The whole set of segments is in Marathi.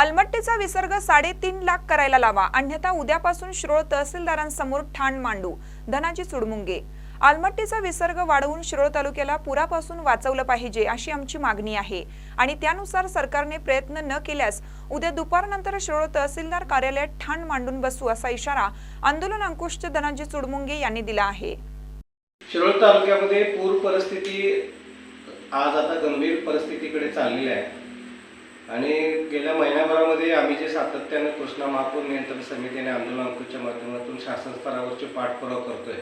अलमट्टीचा विसर्ग साडेतीन लाख करायला लावा. अन्यथा उद्यापासून शिरोळ तहसीलदारांसमोर ठाण मांडू. धनाजी चुडमुंगे. आलमट्टीचा विसर्ग वाढवून शिरोळ तालुक्याला पुरापासून वाचवलं पाहिजे अशी आमची मागणी आहे. आणि त्यानुसार सरकारने प्रयत्न न केल्यास उद्या दुपारनंतर शिरोळ तहसीलदार कार्यालयात ठाण मांडून बसू असा इशारा आंदोलन अंकुशचे धनंजय चुडमुंगे यांनी दिला आहे. शिरोळ तालुक्यामध्ये पूर परिस्थिती आज आता गंभीर परिस्थितीकडे चाललेली आहे. आणि गेल्या महिन्याभरामध्ये आम्ही जे सातत्यानं कृष्णा महापूर नियंत्रण समितीने आंदोलन अंकुशच्या माध्यमातून शासन स्तरावरचे पाठपुरावा करतोय.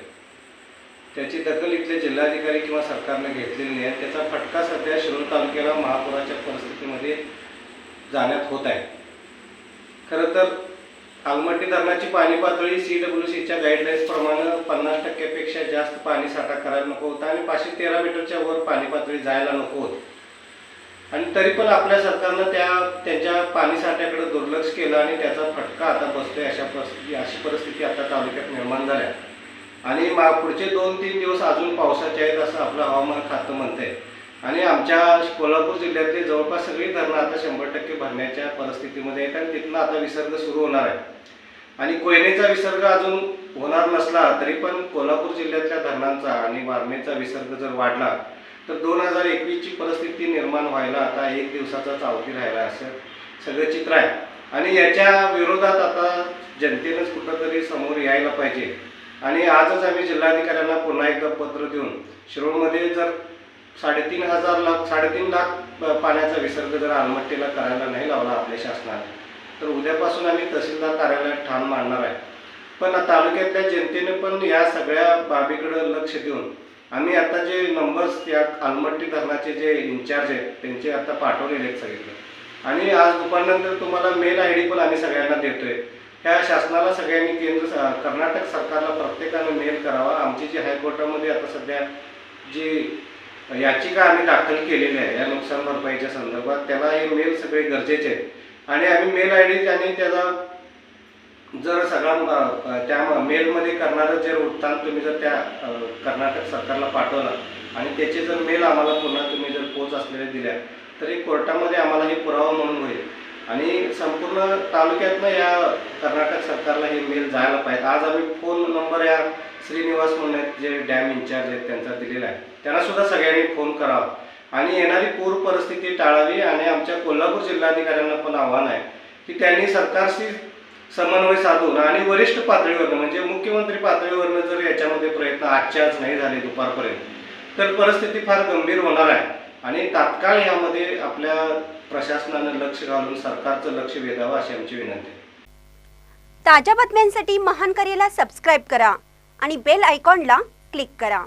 त्याची दखल इथले जिल्हाधिकारी किंवा सरकारने घेतलेली नाही त्याचा फटका सध्या शिरोळ तालुक्याला महापुराच्या परिस्थितीमध्ये जाण्यात होत आहे. खरं तर आलमट्टी धरणाची पाणी पातळी सी डब्ल्यू सीच्या गाईडलाईन्सप्रमाणे पन्नास टक्क्यापेक्षा जास्त पाणी साठा करायला नको होता आणि पाचशे तेरा मीटरच्या वर पाणी पातळी जायला नको होत. आणि तरी पण आपल्या सरकारनं त्या त्यांच्या पाणी साठ्याकडे दुर्लक्ष केलं आणि त्याचा फटका आता बसतोय अशा परिस्थिती अशी परिस्थिती आता तालुक्यात निर्माण झाल्या आणि मा पुढचे दोन तीन दिवस अजून पावसाचे आहेत असं आपलं हवामान खातं म्हणतंय. आणि आमच्या कोल्हापूर जिल्ह्यातले जवळपास सगळी धरणं आता शंभर टक्के भरण्याच्या परिस्थितीमध्ये आहेत आणि तिथला आता विसर्ग सुरू होणार आहे. आणि कोयनेचा विसर्ग अजून होणार नसला तरी पण कोल्हापूर जिल्ह्यातल्या धरणांचा आणि वारणेचा विसर्ग जर वाढला तर दोन हजार एकवीसची परिस्थिती निर्माण व्हायला आता एक दिवसाचा चावती राहिला असं सगळं चित्र आहे. आणि याच्या विरोधात आता जनतेनंच कुठंतरी समोर यायला पाहिजे. आणि आजच आम्ही जिल्हाधिकाऱ्यांना पुन्हा एकदा पत्र देऊन शिरोळमध्ये जर साडेतीन हजार लाख साडेतीन लाख पाण्याचा विसर्ग जर आलमट्टीला करायला नाही लावला आपल्या शासनाने तर उद्यापासून आम्ही तहसीलदार कार्यालयात ठाण मांडणार आहे. पण तालुक्यातल्या जनतेने पण या सगळ्या बाबीकडं लक्ष देऊन आम्ही आता जे नंबर्स त्या आलमट्टी धरणाचे जे इन्चार्ज आहेत त्यांचे आता पाठवलेले आहेत सगळीकडे. आणि आज दुपारनंतर तुम्हाला मेल आय डी पण आम्ही सगळ्यांना देतोय. ह्या शासनाला सगळ्यांनी केंद्र स- कर्नाटक सरकारला प्रत्येकानं मेल करावा. आमची जी हायकोर्टामध्ये आता सध्या जी याचिका आम्ही दाखल केलेली आहे या नुकसान भरपाईच्या संदर्भात त्याला हे मेल सगळे गरजेचे आहेत. आणि आम्ही मेल आय डी आणि त्याचा जर सगळा त्या मेलमध्ये करणारं जे वृत्तांत तुम्ही जर त्या कर्नाटक सरकारला पाठवला आणि त्याचे जर मेल आम्हाला पुन्हा तुम्ही जर पोच असलेले दिल्या तरी कोर्टामध्ये आम्हाला हे पुरावा म्हणून होईल. आणि संपूर्ण तालुक्यातनं या कर्नाटक सरकारला हे मेल जायला पाहिजे. आज आम्ही फोन नंबर या श्रीनिवास म्हणून आहेत जे डॅम इन्चार्ज आहेत त्यांचा दिलेला आहे. त्यांना सुद्धा सगळ्यांनी फोन करावा. आणि येणारी पूर परिस्थिती टाळावी आणि आमच्या कोल्हापूर जिल्हाधिकाऱ्यांना पण आव्हान आहे की त्यांनी सरकारशी समन्वय साधून आणि वरिष्ठ पातळीवरनं म्हणजे मुख्यमंत्री पातळीवरनं जर याच्यामध्ये प्रयत्न आजच्या आज नाही झाले दुपारपर्यंत तर परिस्थिती फार गंभीर होणार आहे. आणि तात्काळ यामध्ये आपल्या प्रशासनानं लक्ष घालून सरकारचं लक्ष वेधावं अशी आमची विनंती ताज्या बातम्यांसाठी महान करेला सबस्क्राईब करा आणि बेल आयकॉनला क्लिक करा.